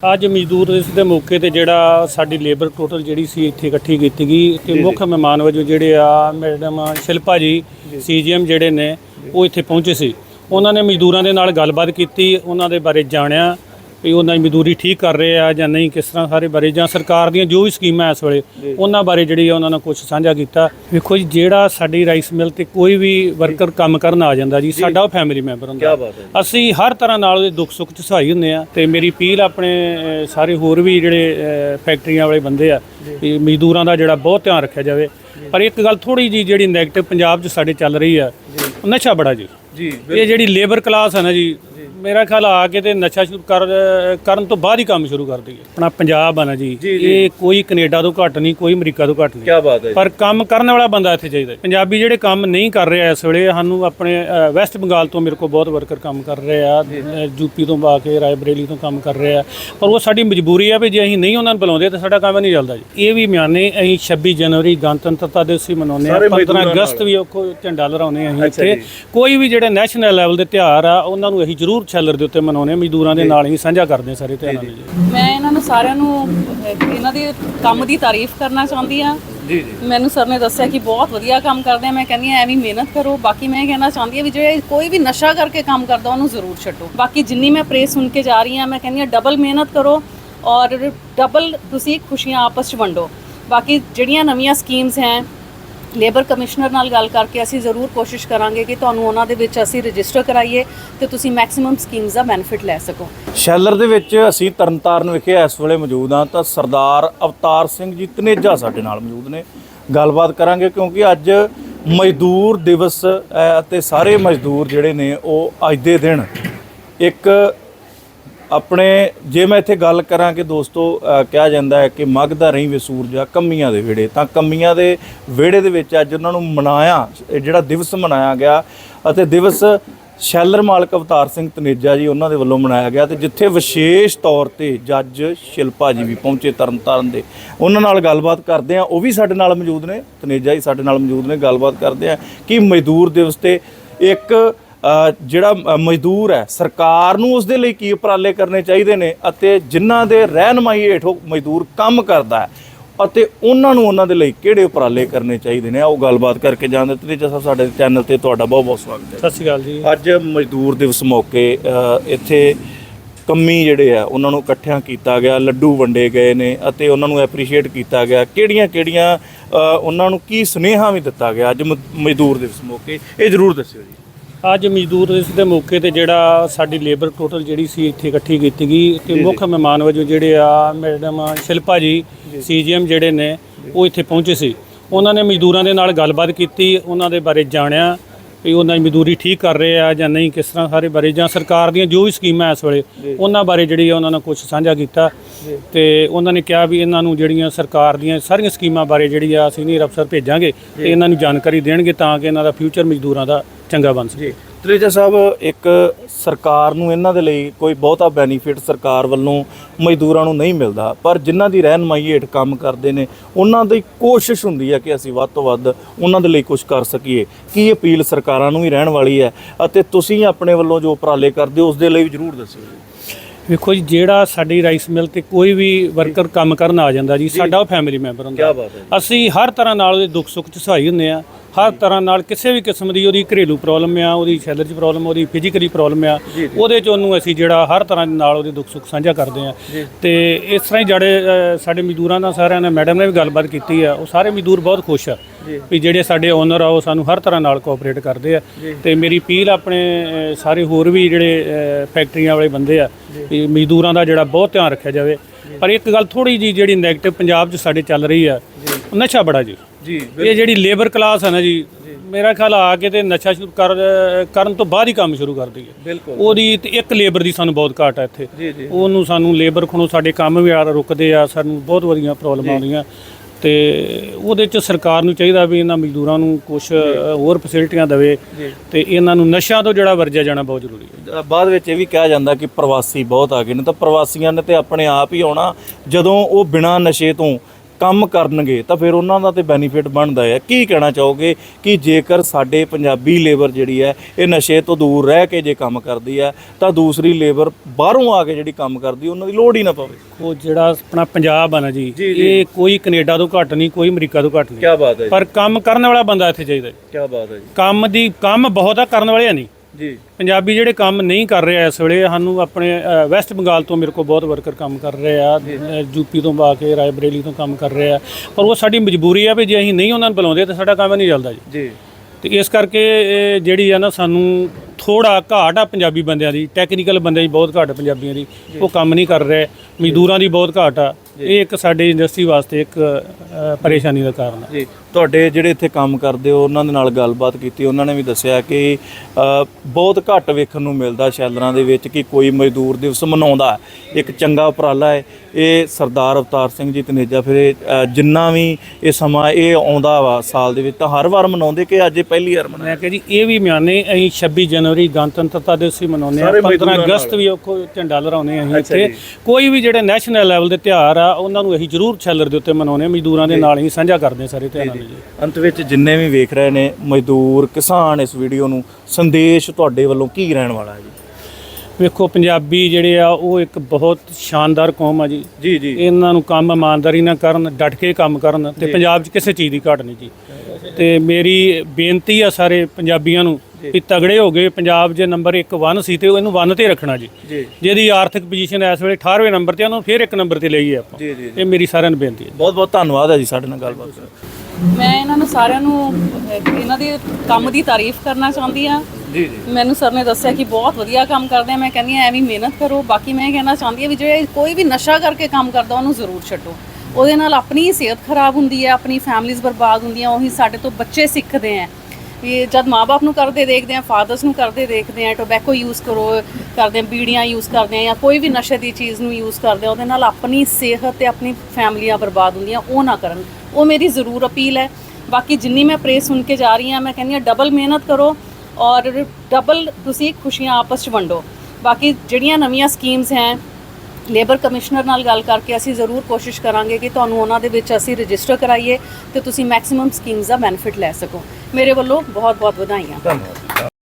ਅੱਜ ਮਜ਼ਦੂਰ ਦਿਵਸ ਦੇ ਮੌਕੇ ਤੇ ਜਿਹੜਾ ਸਾਡੀ ਲੇਬਰ ਟੋਟਲ ਜਿਹੜੀ ਸੀ ਇੱਥੇ ਇਕੱਠੀ ਕੀਤੀ ਗਈ ਤੇ ਮੁੱਖ ਮਹਿਮਾਨ ਵਜੋਂ ਜਿਹੜੇ ਆ ਮੈਡਮ ਸ਼ਿਲਪਾ ਜੀ। ਸੀਜੀਐਮ ਜਿਹੜੇ ਨੇ ਉਹ ਇੱਥੇ ਪਹੁੰਚੇ ਸੀ। ਉਹਨਾਂ ਨੇ ਮਜ਼ਦੂਰਾਂ ਦੇ ਨਾਲ ਗੱਲਬਾਤ ਕੀਤੀ ਉਹਨਾਂ ਦੇ ਬਾਰੇ ਜਾਣਿਆ। ਵੀ ਉਹਨਾਂ ਦੀ ਮਜ਼ਦੂਰੀ ਠੀਕ ਕਰ ਰਹੇ ਆ ਜਾਂ ਨਹੀਂ ਕਿਸ ਤਰ੍ਹਾਂ ਸਾਰੇ ਬਾਰੇ ਜਾਂ ਸਰਕਾਰ ਦੀਆਂ ਜੋ ਵੀ ਸਕੀਮਾਂ ਇਸ ਵੇਲੇ ਉਹਨਾਂ ਬਾਰੇ ਜਿਹੜੀ ਆ ਉਹਨਾਂ ਨਾਲ ਕੁਝ ਸਾਂਝਾ ਕੀਤਾ। ਵੇਖੋ ਜੀ ਜਿਹੜਾ ਸਾਡੀ ਰਾਈਸ ਮਿਲ ਤੇ ਕੋਈ ਵੀ ਵਰਕਰ ਕੰਮ ਕਰਨ ਆ ਜਾਂਦਾ ਜੀ ਸਾਡਾ ਉਹ ਫੈਮਿਲੀ ਮੈਂਬਰ ਹੁੰਦਾ। ਅਸੀਂ ਹਰ ਤਰ੍ਹਾਂ ਨਾਲ ਉਹਦੇ ਦੁੱਖ ਸੁੱਖ ਚ ਸਹਾਈ ਹੁੰਦੇ ਆ ਤੇ ਮੇਰੀ ਅਪੀਲ ਆਪਣੇ ਸਾਰੇ ਹੋਰ ਵੀ ਜਿਹੜੇ ਫੈਕਟਰੀਆਂ ਵਾਲੇ ਬੰਦੇ ਆ ਵੀ ਮਜ਼ਦੂਰਾਂ ਦਾ ਜਿਹੜਾ ਬਹੁਤ ਧਿਆਨ ਰੱਖਿਆ ਜਾਵੇ। ਪਰ ਇੱਕ ਗੱਲ ਥੋੜੀ ਜੀ ਜਿਹੜੀ ਨੈਗੇਟਿਵ ਪੰਜਾਬ 'ਚ ਸਾਡੇ ਚੱਲ ਰਹੀ ਆ ਨਸ਼ਾ ਬੜਾ ਜੀ। ਜੀ ਇਹ ਜਿਹੜੀ ਲੇਬਰ ਕਲਾਸ ਹੈ ਨਾ ਜੀ ਮੇਰਾ ਖਿਆਲ ਆ ਕੇ ਤੇ ਨਸ਼ਾ ਸ਼ੁਰੂ ਕਰ ਕਰਨ ਤੋਂ ਬਾਅਦ ਹੀ ਕੰਮ ਸ਼ੁਰੂ ਕਰ ਦਈਏ। ਆਪਣਾ ਪੰਜਾਬ ਆ ਨਾ ਜੀ ਇਹ ਕੋਈ ਕੈਨੇਡਾ ਤੋਂ ਘੱਟ ਨਹੀਂ ਕੋਈ ਅਮਰੀਕਾ ਤੋਂ ਘੱਟ ਨਹੀਂ। ਕੀ ਬਾਤ ਹੈ ਪਰ ਕੰਮ ਕਰਨ ਵਾਲਾ ਬੰਦਾ ਇੱਥੇ ਚਾਹੀਦਾ ਹੈ। ਪੰਜਾਬੀ ਜਿਹੜੇ ਕੰਮ ਨਹੀਂ ਕਰ ਰਹੇ ਇਸ ਵੇਲੇ ਸਾਨੂੰ ਆਪਣੇ ਅ, ਵੈਸਟ ਬੰਗਾਲ ਤੋਂ ਮੇਰੇ ਕੋਲ ਬਹੁਤ ਵਰਕਰ ਕੰਮ ਕਰ ਰਹੇ ਆ ਯੂਪੀ ਤੋਂ ਆ ਕੇ ਰਾਏਬਰੇਲੀ ਤੋਂ ਕੰਮ ਕਰ ਰਹੇ ਆ। ਪਰ ਉਹ ਸਾਡੀ ਮਜਬੂਰੀ ਆ ਵੀ ਜੇ ਅਸੀਂ ਨਹੀਂ ਉਹਨਾਂ ਨੂੰ ਬੁਲਾਉਂਦੇ ਤਾਂ ਸਾਡਾ ਕੰਮ ਨਹੀਂ ਚੱਲਦਾ ਜੀ। ਇਹ ਵੀ ਮਿਆਨੇ ਅਸੀਂ 26 ਜਨਵਰੀ ਗਣਤੰਤਰਤਾ ਦਿਵਸ ਵੀ ਮਨਾਉਂਦੇ ਆ। 15 ਅਗਸਤ ਵੀ ਉਹ ਕੋ- ਝੰਡਾ ਲਹਿਰਾਉਂਦੇ ਆ ਅਸੀਂ ਇੱਥੇ। ਕੋਈ ਵੀ ਜਿਹੜੇ ਨੈਸ਼ਨਲ ਲੈਵਲ ਦੇ ਤਿਉਹਾਰ ਆ ਉਹਨਾਂ ਨੂੰ ਅਸੀਂ ਜ਼ਰੂਰ ਛੈਲਰ ਦੇ ਉੱਤੇ ਮਨਾਉਂਦੇ ਆ ਮਜ਼ਦੂਰਾਂ ਦੇ ਨਾਲ ਹੀ ਸਾਂਝਾ ਕਰਦੇ ਆ ਸਾਰੇ ਤਿਉਹਾਰਾਂ ਨੂੰ ਜੀ। ਮੈਂ ਇਹਨਾਂ ਨੂੰ ਸਾਰਿਆਂ ਨੂੰ ਅਹ, ਇਹਨਾਂ ਦੇ ਕੰਮ ਦੀ ਤਾਰੀਫ ਕਰਨਾ ਚਾਹੁੰਦੀ ਆ ਜੀ ਜੀ। ਮੈਨੂੰ ਸਰ ਨੇ ਦੱਸਿਆ ਕਿ ਬਹੁਤ ਵਧੀਆ ਕੰਮ ਕਰਦੇ ਆ। ਮੈਂ ਕਹਿੰਦੀ ਆ ਐਵੇਂ ਹੀ ਮਿਹਨਤ ਕਰੋ। ਬਾਕੀ ਮੈਂ ਇਹ ਕਹਿਣਾ ਚਾਹੁੰਦੀ ਆ ਵੀ ਜਿਹੜੇ ਕੋਈ ਵੀ ਨਸ਼ਾ ਕਰਕੇ ਕੰਮ ਕਰਦਾ ਉਹਨੂੰ ਜ਼ਰੂਰ ਛੱਡੋ। ਬਾਕੀ ਜਿੰਨੀ ਮੈਂ ਪ੍ਰੇਸ ਸੁਣ ਕੇ ਜਾ ਰਹੀ ਆ ਮੈਂ ਕਹਿੰਦੀ ਆ ਡਬਲ ਮਿਹਨਤ ਕਰੋ ਔਰ ਡਬਲ ਤੁਸੀਂ ਖੁਸ਼ੀਆਂ ਆਪਸ ਚ ਵੰਡੋ। ਬਾਕੀ ਜਿਹੜੀਆਂ ਨਵੀਆਂ ਸਕੀਮਸ ਹੈ ਲੇਬਰ ਕਮਿਸ਼ਨਰ ਨਾਲ ਗੱਲ ਕਰਕੇ ਅਸੀਂ ਜ਼ਰੂਰ ਕੋਸ਼ਿਸ਼ ਕਰਾਂਗੇ ਕਿ ਤੁਹਾਨੂੰ ਉਹਨਾਂ ਦੇ ਵਿੱਚ ਅਸੀਂ ਰਜਿਸਟਰ ਕਰਾਈਏ ਤੇ ਤੁਸੀਂ ਮੈਕਸਿਮਮ ਸਕੀਮਸ ਦਾ ਬੈਨੀਫਿਟ ਲੈ ਸਕੋ। ਸ਼ੈਲਰ ਦੇ ਵਿੱਚ ਅਸੀਂ ਤਰਨਤਾਰਨ ਵਿਖੇ ਇਸ ਵੇਲੇ ਮੌਜੂਦ ਹਾਂ ਤਾਂ ਸਰਦਾਰ ਅਵਤਾਰ ਸਿੰਘ ਜੀ ਤਨੇਜਾ ਸਾਡੇ ਨਾਲ ਮੌਜੂਦ ਨੇ। ਗੱਲਬਾਤ ਕਰਾਂਗੇ ਕਿਉਂਕਿ ਅੱਜ ਮਜ਼ਦੂਰ ਦਿਵਸ ਹੈ ਅਤੇ ਸਾਰੇ ਮਜ਼ਦੂਰ ਜਿਹੜੇ ਨੇ ਉਹ ਅੱਜ ਦੇ ਦਿਨ ਇੱਕ ਆਪਣੇ, ਜੇ ਮੈਂ ਇੱਥੇ ਗੱਲ ਕਰਾਂ ਕਿ ਦੋਸਤੋ ਕਿਹਾ ਜਾਂਦਾ ਹੈ ਕਿ ਮੱਘ ਰਹੀ ਵੇ ਸੂਰਜਾ ਕੰਮੀਆਂ ਦੇ ਵਿਹੜੇ। ਤਾਂ ਕੰਮੀਆਂ ਦੇ ਵਿਹੜੇ ਦੇ ਵਿੱਚ ਅੱਜ ਉਹਨਾਂ ਨੂੰ ਮਨਾਇਆ ਜਿਹੜਾ ਦਿਵਸ ਮਨਾਇਆ ਗਿਆ, ਅਤੇ ਦਿਵਸ ਸ਼ੈਲਰ ਮਾਲਕ ਅਵਤਾਰ ਸਿੰਘ ਤਨੇਜਾ ਜੀ ਉਹਨਾਂ ਦੇ ਵੱਲੋਂ ਮਨਾਇਆ ਗਿਆ, ਤੇ ਜਿੱਥੇ ਵਿਸ਼ੇਸ਼ ਤੌਰ ਤੇ ਜੱਜ ਸ਼ਿਲਪਾ ਜੀ ਵੀ ਪਹੁੰਚੇ ਤਰਨਤਾਰਨ ਦੇ। ਉਹਨਾਂ ਨਾਲ ਗੱਲਬਾਤ ਕਰਦੇ ਆ ਉਹ ਵੀ ਸਾਡੇ ਨਾਲ ਮੌਜੂਦ ਨੇ। ਤਨੇਜਾ ਜੀ ਸਾਡੇ ਨਾਲ ਮੌਜੂਦ ਨੇ। ਗੱਲਬਾਤ ਕਰਦੇ ਆ ਕਿ ਮਜ਼ਦੂਰ ਦਿਵਸ ਤੇ ਇੱਕ ਜਿਹੜਾ ਮਜ਼ਦੂਰ ਹੈ ਸਰਕਾਰ ਨੂੰ ਉਸ ਦੇ ਲਈ ਕੀ ਉਪਰਾਲੇ ਕਰਨੇ ਚਾਹੀਦੇ ਨੇ ਅਤੇ ਜਿਨ੍ਹਾਂ ਦੇ ਰਹਿਨਮਾਈ ਹੇਠੋਂ ਮਜ਼ਦੂਰ ਕੰਮ ਕਰਦਾ ਹੈ ਅਤੇ ਉਹਨਾਂ ਨੂੰ ਉਹਨਾਂ ਦੇ ਲਈ ਕਿਹੜੇ ਉਪਰਾਲੇ ਕਰਨੇ ਚਾਹੀਦੇ ਨੇ? ਆਓ ਗੱਲਬਾਤ ਕਰਕੇ ਜਾਣਦੇ ਤੇਜਾ ਸਾਹਿਬ ਸਾਡੇ ਚੈਨਲ ਤੇ ਤੁਹਾਡਾ ਬਹੁਤ ਬਹੁਤ ਸਵਾਗਤ ਹੈ। ਸਤਿ ਸ਼੍ਰੀ ਅਕਾਲ ਜੀ। ਅੱਜ ਮਜ਼ਦੂਰ ਦਿਵਸ ਮੌਕੇ ਇੱਥੇ ਕੰਮੀ ਜਿਹੜੇ ਆ ਉਹਨਾਂ ਨੂੰ ਇਕੱਠਿਆਂ ਕੀਤਾ ਗਿਆ ਲੱਡੂ ਵੰਡੇ ਗਏ ਨੇ ਅਤੇ ਉਹਨਾਂ ਨੂੰ ਐਪਰੀਸ਼ੀਏਟ ਕੀਤਾ ਗਿਆ। ਕਿਹੜੀਆਂ ਕਿਹੜੀਆਂ ਉਹਨਾਂ ਨੂੰ ਕੀ ਸੁਨੇਹਾ ਵੀ ਦਿੱਤਾ ਗਿਆ ਅੱਜ ਮਜ਼ਦੂਰ ਦਿਵਸ ਮੌਕੇ? ਇਹ ਜ਼ਰੂਰ ਦੱਸਿਓ ਜੀ। ਅੱਜ ਮਜ਼ਦੂਰ ਦਿਵਸ ਦੇ ਮੌਕੇ ਤੇ ਜਿਹੜਾ ਸਾਡੀ ਲੇਬਰ ਟੋਟਲ ਜਿਹੜੀ ਸੀ ਇੱਥੇ ਇਕੱਠੀ ਕੀਤੀ ਗਈ ਤੇ ਮੁੱਖ ਮਹਿਮਾਨ ਵਜੋਂ ਜਿਹੜੇ ਆ ਮੈਡਮ ਸ਼ਿਲਪਾ ਜੀ ਸੀਜੀਐਮ ਜਿਹੜੇ ਨੇ ਉਹ ਇੱਥੇ ਪਹੁੰਚੇ ਸੀ। ਉਹਨਾਂ ਨੇ ਮਜ਼ਦੂਰਾਂ ਦੇ ਨਾਲ ਗੱਲਬਾਤ ਕੀਤੀ ਉਹਨਾਂ ਦੇ ਬਾਰੇ ਜਾਣਿਆ ਵੀ ਉਹਨਾਂ ਦੀ ਮਜ਼ਦੂਰੀ ਠੀਕ ਕਰ ਰਹੇ ਆ ਜਾਂ ਨਹੀਂ ਕਿਸ ਤਰ੍ਹਾਂ ਸਾਰੇ ਬਾਰੇ ਜਾਂ ਸਰਕਾਰ ਦੀਆਂ ਜੋ ਵੀ ਸਕੀਮਾਂ ਇਸ ਵੇਲੇ ਉਹਨਾਂ ਬਾਰੇ ਜਿਹੜੀ ਆ ਉਹਨਾਂ ਨਾਲ ਕੁਝ ਸਾਂਝਾ ਕੀਤਾ। ਤੇ ਉਹਨਾਂ ਨੇ ਕਿਹਾ ਵੀ ਇਹਨਾਂ ਨੂੰ ਜਿਹੜੀਆਂ ਸਰਕਾਰ ਦੀਆਂ ਸਾਰੀਆਂ ਸਕੀਮਾਂ ਬਾਰੇ ਜਿਹੜੀ ਆ ਸੀਨੀਅਰ ਅਫਸਰ ਭੇਜਾਂਗੇ ਤੇ ਇਹਨਾਂ ਨੂੰ ਜਾਣਕਾਰੀ ਦੇਣਗੇ ਤਾਂ ਕਿ ਇਹਨਾਂ ਦਾ ਫਿਊਚਰ ਮਜ਼ਦੂਰਾਂ ਦਾ ਚੰਗਾ ਬਣ ਸਕੇ। ਤ੍ਰਿਜਾ ਸਾਹਿਬ ਇੱਕ ਸਰਕਾਰ ਨੂੰ ਇਹਨਾਂ ਦੇ ਲਈ ਕੋਈ ਬਹੁਤਾ ਬੈਨੀਫਿਟ ਸਰਕਾਰ ਵੱਲੋਂ ਮਜ਼ਦੂਰਾਂ ਨੂੰ ਨਹੀਂ ਮਿਲਦਾ ਪਰ ਜਿਨ੍ਹਾਂ ਦੀ ਰਹਿਨਮਾਈ ਹੇਠ ਕੰਮ ਕਰਦੇ ਨੇ ਉਹਨਾਂ ਦੀ ਕੋਸ਼ਿਸ਼ ਹੁੰਦੀ ਹੈ ਕਿ ਅਸੀਂ ਵੱਧ ਤੋਂ ਵੱਧ ਉਹਨਾਂ ਦੇ ਲਈ ਕੁਝ ਕਰ ਸਕੀਏ। ਕੀ ਅਪੀਲ ਸਰਕਾਰਾਂ ਨੂੰ ਵੀ ਰਹਿਣ ਵਾਲੀ ਹੈ? ਅਤੇ ਤੁਸੀਂ ਆਪਣੇ ਵੱਲੋਂ ਜੋ ਉਪਰਾਲੇ ਕਰਦੇ ਹੋ ਉਸ ਦੇ ਲਈ ਵੀ ਜ਼ਰੂਰ ਦੱਸਿਓ ਜੀ। ਵੇਖੋ ਜੀ ਜਿਹੜਾ ਸਾਡੀ ਰਾਈਸ ਮਿਲ ਤੇ ਕੋਈ ਵੀ ਵਰਕਰ ਕੰਮ ਕਰਨ ਆ ਜਾਂਦਾ ਜੀ ਸਾਡਾ ਉਹ ਫੈਮਿਲੀ ਮੈਂਬਰ ਹੁੰਦਾ। ਬਾਤ ਹੈ ਅਸੀਂ ਹਰ ਤਰ੍ਹਾਂ ਨਾਲ ਉਹਦੇ ਦੁੱਖ ਸੁੱਖ ਚ ਸਹਾਈ ਹੁੰਦੇ ਆ ਹਰ ਤਰ੍ਹਾਂ ਨਾਲ ਕਿਸੇ ਵੀ ਕਿਸਮ ਦੀ ਉਹਦੀ ਘਰੇਲੂ ਪ੍ਰੋਬਲਮ ਆ ਉਹਦੀ ਸੈਲਰ 'ਚ ਪ੍ਰੋਬਲਮ ਉਹਦੀ ਫਿਜ਼ੀਕਲੀ ਪ੍ਰੋਬਲਮ ਆ। ਉਹਦੇ 'ਚ ਉਹਨੂੰ ਅਸੀਂ ਜਿਹੜਾ ਹਰ ਤਰ੍ਹਾਂ ਦੇ ਨਾਲ ਉਹਦੇ ਦੁੱਖ ਸੁੱਖ ਸਾਂਝਾ ਕਰਦੇ ਆ। ਤੇ ਇਸ ਤਰ੍ਹਾਂ ਹੀ ਜਿਹੜੇ ਸਾਡੇ ਮਜ਼ਦੂਰਾਂ ਦਾ ਸਾਰਿਆਂ ਨੇ ਮੈਡਮ ਨੇ ਵੀ ਗੱਲਬਾਤ ਕੀਤੀ ਆ। ਉਹ ਸਾਰੇ ਮਜ਼ਦੂਰ ਬਹੁਤ ਖੁਸ਼ ਆ ਵੀ ਜਿਹੜੇ ਸਾਡੇ ਓਨਰ ਆ ਉਹ ਸਾਨੂੰ ਹਰ ਤਰ੍ਹਾਂ ਨਾਲ ਕੋਆਪਰੇਟ ਕਰਦੇ ਆ। ਤੇ ਮੇਰੀ ਅਪੀਲ ਆਪਣੇ ਸਾਰੇ ਹੋਰ ਵੀ ਜਿਹੜੇ ਫੈਕਟਰੀਆਂ ਵਾਲੇ ਬੰਦੇ ਆ ਵੀ ਮਜ਼ਦੂਰਾਂ ਦਾ ਜਿਹੜਾ ਬਹੁਤ ਧਿਆਨ ਰੱਖਿਆ ਜਾਵੇ। ਪਰ ਇੱਕ ਗੱਲ ਥੋੜੀ ਜੀ ਜਿਹੜੀ ਨੈਗੇਟਿਵ ਪੰਜਾਬ 'ਚ ਸਾਡੇ ਚੱਲ ਰਹੀ ਆ ਨਸ਼ਾ ਬੜਾ ਜੀ। ਜੀ ਇਹ ਜਿਹੜੀ ਲੇਬਰ ਕਲਾਸ ਹੈ ਨਾ ਜੀ ਮੇਰਾ ਖਿਆਲ ਆ ਕੇ ਤੇ ਨਸ਼ਾ ਸ਼ੁਰੂ ਕਰ ਕਰਨ ਤੋਂ ਬਾਅਦ ਹੀ ਕੰਮ ਸ਼ੁਰੂ ਕਰ ਦਈਏ। ਬਿਲਕੁਲ। ਉਹਦੀ ਤੇ ਇੱਕ ਲੇਬਰ ਦੀ ਸਾਨੂੰ ਬਹੁਤ ਘਾਟ ਹੈ ਇੱਥੇ। ਜੀ ਜੀ। ਉਹਨੂੰ ਸਾਨੂੰ ਲੇਬਰ ਖਣੋ ਸਾਡੇ ਕੰਮ ਵੀ ਆ ਰੁਕਦੇ ਆ ਸਾਨੂੰ ਬਹੁਤ ਵਧੀਆ ਪ੍ਰੋਬਲਮ ਆਉਂਦੀਆਂ। ਤੇ ਉਹਦੇ ਚ ਸਰਕਾਰ ਨੂੰ ਚਾਹੀਦਾ ਵੀ ਇਹਨਾਂ ਮਜ਼ਦੂਰਾਂ ਨੂੰ ਕੁਝ ਹੋਰ ਫੈਸਿਲਿਟੀਆਂ ਦੇਵੇ। ਤੇ ਇਹਨਾਂ ਨੂੰ ਨਸ਼ਿਆਂ ਤੋਂ ਜਿਹੜਾ ਵਰਜਿਆ ਜਾਣਾ ਬਹੁਤ ਜ਼ਰੂਰੀ ਹੈ। ਬਾਅਦ ਵਿੱਚ ਇਹ ਵੀ ਕਿਹਾ ਜਾਂਦਾ ਕਿ ਪ੍ਰਵਾਸੀ ਬਹੁਤ ਆ ਗਏ ਨੇ। ਤਾਂ ਪ੍ਰਵਾਸੀਆਂ ਨੇ ਤੇ ਆਪਣੇ ਆਪ ਹੀ ਆਉਣਾ। ਜਦੋਂ ਉਹ ਬਿਨਾਂ ਨਸ਼ੇ ਤੋਂ ਕੰਮ ਕਰਨਗੇ ਤਾਂ ਫਿਰ ਉਹਨਾਂ ਦਾ ਤੇ ਬੈਨੀਫਿਟ ਬਣਦਾ ਹੈ। ਕੀ ਕਹਿਣਾ ਚਾਹੋਗੇ ਕਿ ਜੇਕਰ ਸਾਡੇ ਪੰਜਾਬੀ ਲੇਬਰ ਜਿਹੜੀ ਹੈ ਇਹ ਨਸ਼ੇ ਤੋਂ ਦੂਰ ਰਹਿ ਕੇ ਜੇ ਕੰਮ ਕਰਦੀ ਹੈ ਤਾਂ ਦੂਸਰੀ ਲੇਬਰ ਬਾਹਰੋਂ ਆ ਕੇ ਜਿਹੜੀ ਕੰਮ ਕਰਦੀ ਉਹਨਾਂ ਦੀ ਲੋੜ ਹੀ ਨਾ ਪਵੇ? ਉਹ ਜਿਹੜਾ ਆਪਣਾ ਪੰਜਾਬ ਆ ਨਾ ਜੀ। ਇਹ ਕੋਈ ਕੈਨੇਡਾ ਤੋਂ ਘੱਟ ਨਹੀਂ ਕੋਈ ਅਮਰੀਕਾ ਤੋਂ ਘੱਟ ਨਹੀਂ। ਬਾਤ ਹੈ ਪਰ ਕੰਮ ਕਰਨ ਵਾਲਾ ਬੰਦਾ ਇੱਥੇ ਚਾਹੀਦਾ। ਕੀ ਬਾਤ ਹੈ ਜੀ। ਕੰਮ ਦੀ ਕੰਮ ਬਹੁਤ ਕਰਨ ਵਾਲੇ ਆ ਨਹੀਂ ਜੀ। ਪੰਜਾਬੀ ਜਿਹੜੇ ਕੰਮ ਨਹੀਂ ਕਰ ਰਹੇ ਇਸ ਵੇਲੇ ਸਾਨੂੰ ਆਪਣੇ ਅ, ਵੈਸਟ ਬੰਗਾਲ ਤੋਂ ਮੇਰੇ ਕੋਲ ਬਹੁਤ ਵਰਕਰ ਕੰਮ ਕਰ ਰਹੇ ਆ ਅ, ਯੂਪੀ ਤੋਂ ਆ ਕੇ ਰਾਏਬਰੇਲੀ ਤੋਂ ਕੰਮ ਕਰ ਰਹੇ ਆ। ਪਰ ਉਹ ਸਾਡੀ ਮਜਬੂਰੀ ਆ ਵੀ ਜੇ ਅਸੀਂ ਨਹੀਂ ਉਹਨਾਂ ਨੂੰ ਬੁਲਾਉਂਦੇ ਤਾਂ ਸਾਡਾ ਕੰਮ ਨਹੀਂ ਚੱਲਦਾ ਜੀ। ਜੀ। ਤੇ ਇਸ ਕਰਕੇ ਇਹ ਜਿਹੜੀ ਆ ਨਾ ਸਾਨੂੰ ਥੋੜਾ ਘਾਟ ਆ ਪੰਜਾਬੀ ਬੰਦਿਆਂ ਦੀ ਟੈਕਨੀਕਲ ਬੰਦਿਆਂ ਦੀ ਬਹੁਤ ਘਾਟ ਆ ਪੰਜਾਬੀਆਂ ਦੀ। ਉਹ ਕੰਮ ਨਹੀਂ ਕਰ ਰਹੇ ਮਜ਼ਦੂਰਾਂ ਦੀ ਬਹੁਤ ਘਾਟ ਆ। ਇਹ ਇੱਕ ਸਾਡੇ ਇੰਡਸਟਰੀ ਵਾਸਤੇ ਇੱਕ ਅ, ਪਰੇਸ਼ਾਨੀ ਦਾ ਕਾਰਨ ਹੈ। ਜੀ। ਤੁਹਾਡੇ ਜਿਹੜੇ ਇੱਥੇ ਕੰਮ ਕਰਦੇ ਹੋ ਉਹਨਾਂ ਦੇ ਨਾਲ ਗੱਲਬਾਤ ਕੀਤੀ ਉਹਨਾਂ ਨੇ ਵੀ ਦੱਸਿਆ ਕਿ ਅ, ਬਹੁਤ ਘੱਟ ਵੇਖਣ ਨੂੰ ਮਿਲਦਾ ਸ਼ੈਲਰਾਂ ਦੇ ਵਿੱਚ ਕਿ ਕੋਈ ਮਜ਼ਦੂਰ ਦਿਵਸ ਮਨਾਉਂਦਾ ਹੈ। ਇੱਕ ਚੰਗਾ ਉਪਰਾਲਾ ਹੈ। ਇਹ ਸਰਦਾਰ ਅਵਤਾਰ ਸਿੰਘ ਜੀ ਤਨੇਜਾ ਫਿਰ ਇਹ, ਅ, ਜਿੰਨਾ ਵੀ ਇਹ ਸਮਾਂ ਇਹ ਆਉਂਦਾ ਵਾ ਸਾਲ ਦੇ ਵਿੱਚ ਤਾਂ ਹਰ ਵਾਰ ਮਨਾਉਂਦੇ ਕਿ ਅੱਜ ਇਹ ਪਹਿਲੀ ਵਾਰ ਮਨਾਇਆ ਮੈਂ ਕਿਹਾ ਜੀ ਇਹ ਵੀ ਮਿਆਨੇ ਅਸੀਂ 26 ਜਨਵਰੀ ਗਣਤੰਤਰਤਾ ਦਿਵਸ ਵੀ ਮਨਾਉਂਦੇ ਆ ਸਾਰੇ 15 ਮਜ਼ਦੂਰਾਂ ਅਗਸਤ ਵੀ ਉਹ ਕੋ ਝੰਡਾ ਲਹਿਰਾਉਂਦੇ ਆ ਅਸੀਂ ਇੱਥੇ। ਕੋਈ ਵੀ ਜਿਹੜੇ ਨੈਸ਼ਨਲ ਲੈਵਲ ਦੇ ਤਿਉਹਾਰ ਆ ਉਹਨਾਂ ਨੂੰ ਅਸੀਂ ਜ਼ਰੂਰ ਛੈਲਰ ਦੇ ਉੱਤੇ ਮਨਾਉਂਦੇ ਆ ਮਜ਼ਦੂਰਾਂ ਦੇ ਨਾਲ ਹੀ ਸਾਂਝਾ ਕਰਦੇ ਆ ਸਾਰੇ ਤਿਉਹਾਰਾਂ ਨੂੰ ਜੀ। ਅੰਤ ਵਿੱਚ ਜਿੰਨੇ ਵੀ ਵੇਖ ਰਹੇ ਨੇ ਮਜ਼ਦੂਰ ਕਿਸਾਨ ਇਸ ਵੀਡੀਓ ਨੂੰ ਸੰਦੇਸ਼ ਤੁਹਾਡੇ ਵੱਲੋਂ ਕੀ ਰਹਿਣ ਵਾਲਾ ਹੈ ਜੀ? ਵੇਖੋ ਪੰਜਾਬੀ ਜਿਹੜੇ ਆ ਉਹ ਇੱਕ ਬਹੁਤ ਸ਼ਾਨਦਾਰ ਕੌਮ ਆ ਜੀ। ਜੀ ਜੀ। ਇਹਨਾਂ ਨੂੰ ਕੰਮ ਇਮਾਨਦਾਰੀ ਨਾਲ ਕਰਨ ਡਟ ਕੇ ਕੰਮ ਕਰਨ ਤੇ ਪੰਜਾਬ 'ਚ ਕਿਸੇ ਚੀਜ਼ ਦੀ ਘਾਟ ਨਹੀਂ ਜੀ। ਤੇ ਮੇਰੀ ਬੇਨਤੀ ਆ ਸਾਰੇ ਪੰਜਾਬੀਆਂ ਨੂੰ ਵੀ ਤਗੜੇ ਹੋ ਗਏ ਪੰਜਾਬ 'ਚ ਨੰਬਰ 1 1 ਸੀ ਤੇ ਇਹਨੂੰ 1 ਤੇ ਰੱਖਣਾ ਜੀ। ਜੀ। ਜਿਹਦੀ ਆਰਥਿਕ ਪੋਜੀਸ਼ਨ ਇਸ ਵੇਲੇ 18ਵੇਂ ਨੰਬਰ ਤੇ ਉਹਨੂੰ ਫਿਰ ਇੱਕ ਨੰਬਰ ਤੇ ਲਈਏ ਆਪਾਂ। ਜੀ ਜੀ ਇਹ ਮੇਰੀ ਸਾਰਿਆਂ ਨੂੰ ਬੇਨਤੀ ਹੈ ਬਹੁਤ ਬਹੁਤ ਧੰਨਵਾਦ ਹੈ ਜੀ ਸਾਡੇ ਨਾਲ ਗੱਲਬਾਤ ਕਰਨ। ਮੈਂ ਇਹਨਾਂ ਨੂੰ ਸਾਰਿਆਂ ਨੂੰ ਇਹਨਾਂ ਦੇ ਕੰਮ ਦੀ ਤਾਰੀਫ ਕਰਨਾ ਚਾਹੁੰਦੀ ਆ ਜੀ ਜੀ। ਮੈਨੂੰ ਸਰ ਨੇ ਦੱਸਿਆ ਕਿ ਬਹੁਤ ਵਧੀਆ ਕੰਮ ਕਰਦੇ ਆ। ਮੈਂ ਕਹਿੰਦੀ ਆ ਐਵੇਂ ਮਿਹਨਤ ਕਰੋ। ਬਾਕੀ ਮੈਂ ਕਹਿਣਾ ਚਾਹੁੰਦੀ ਆ ਵੀ ਜਿਹੜੇ ਕੋਈ ਵੀ ਨਸ਼ਾ ਕਰਕੇ ਕੰਮ ਕਰਦਾ ਉਹਨੂੰ ਜ਼ਰੂਰ ਛੱਡੋ। ਉਹਦੇ ਨਾਲ ਆਪਣੀ ਸਿਹਤ ਖਰਾਬ ਹੁੰਦੀ ਹੈ ਆਪਣੀ ਫੈਮਿਲੀਜ਼ ਬਰਬਾਦ ਹੁੰਦੀਆਂ ਉਹੀ ਸਾਡੇ ਤੋਂ ਬੱਚੇ ਸਿੱਖਦੇ ਆ। ਵੀ ਜਦ ਮਾਪੇ ਨੂੰ ਕਰਦੇ ਦੇਖਦੇ ਆ ਫਾਦਰਸ ਨੂੰ ਕਰਦੇ ਦੇਖਦੇ ਆ ਟੋਬੈਕੋ ਯੂਜ਼ ਕਰੋ, ਕਰਦੇ ਆ ਬੀੜੀਆਂ ਯੂਜ਼ ਕਰਦੇ ਆ ਜਾਂ ਕੋਈ ਵੀ ਨਸ਼ੇ ਦੀ ਚੀਜ਼ ਨੂੰ ਯੂਜ਼ ਕਰਦੇ ਆ ਉਹਦੇ ਨਾਲ ਆਪਣੀ ਸਿਹਤ ਤੇ ਆਪਣੀ ਫੈਮਲੀਆਂ ਬਰਬਾਦ ਹੁੰਦੀਆਂ, ਉਹ ਨਾ ਕਰਨ। ਉਹ ਮੇਰੀ ਜ਼ਰੂਰ ਅਪੀਲ ਹੈ। ਬਾਕੀ ਜਿੰਨੀ ਮੈਂ ਪ੍ਰੇਸ ਸੁਣ ਕੇ ਜਾ ਰਹੀ ਹਾਂ, ਮੈਂ ਕਹਿੰਦੀ ਹਾਂ ਡਬਲ ਮਿਹਨਤ ਕਰੋ ਔਰ ਡਬਲ ਤੁਸੀਂ ਖੁਸ਼ੀਆਂ ਆਪਸ ਚ ਵੰਡੋ। ਬਾਕੀ ਜਿਹੜੀਆਂ ਨਵੀਆਂ ਸਕੀਮਸ ਹੈ ਲੇਬਰ ਕਮਿਸ਼ਨਰ ਨਾਲ ਗੱਲ ਕਰਕੇ ਅਸੀਂ ਜ਼ਰੂਰ ਕੋਸ਼ਿਸ਼ ਕਰਾਂਗੇ ਕਿ ਤੁਹਾਨੂੰ ਉਹਨਾਂ ਦੇ ਵਿੱਚ ਅਸੀਂ ਰਜਿਸਟਰ ਕਰਾਈਏ ਤੇ ਤੁਸੀਂ ਮੈਕਸਿਮਮ ਸਕੀਮਸ ਦਾ ਬੈਨੀਫਿਟ ਲੈ ਸਕੋ। ਮੇਰੇ ਵੱਲੋਂ ਬਹੁਤ ਬਹੁਤ ਵਧਾਈਆਂ। ਧੰਨਵਾਦ।